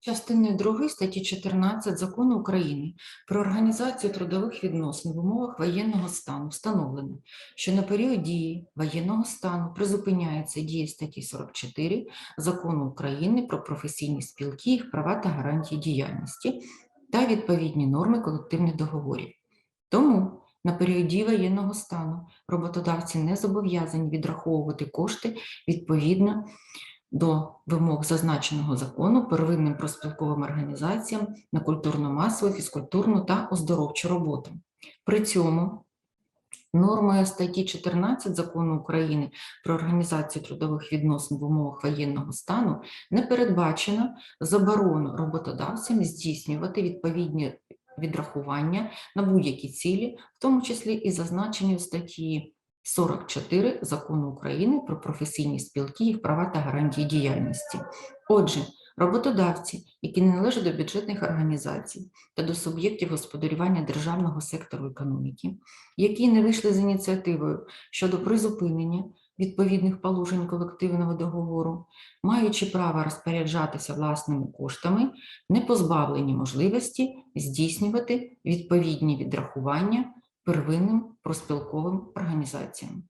Частиною 2 статті 14 Закону України про організацію трудових відносин в умовах воєнного стану встановлено, що на період дії воєнного стану призупиняється дія статті 44 Закону України про професійні спілки, їх права та гарантії діяльності та відповідні норми колективних договорів. Тому на період дії воєнного стану роботодавці не зобов'язані відраховувати кошти відповідно до вимог зазначеного закону первинним проспілковим організаціям на культурно-масову, фізкультурну та оздоровчу роботу. При цьому нормою статті 14 Закону України про організацію трудових відносин в умовах воєнного стану не передбачено заборону роботодавцям здійснювати відповідні відрахування на будь-які цілі, в тому числі і зазначені у статті 44 Закону України про професійні спілки, їх права та гарантії діяльності. Отже, роботодавці, які не належать до бюджетних організацій та до суб'єктів господарювання державного сектору економіки, які не вийшли з ініціативою щодо призупинення відповідних положень колективного договору, маючи право розпоряджатися власними коштами, не позбавлені можливості здійснювати відповідні відрахування первинним проспілковим організаціям.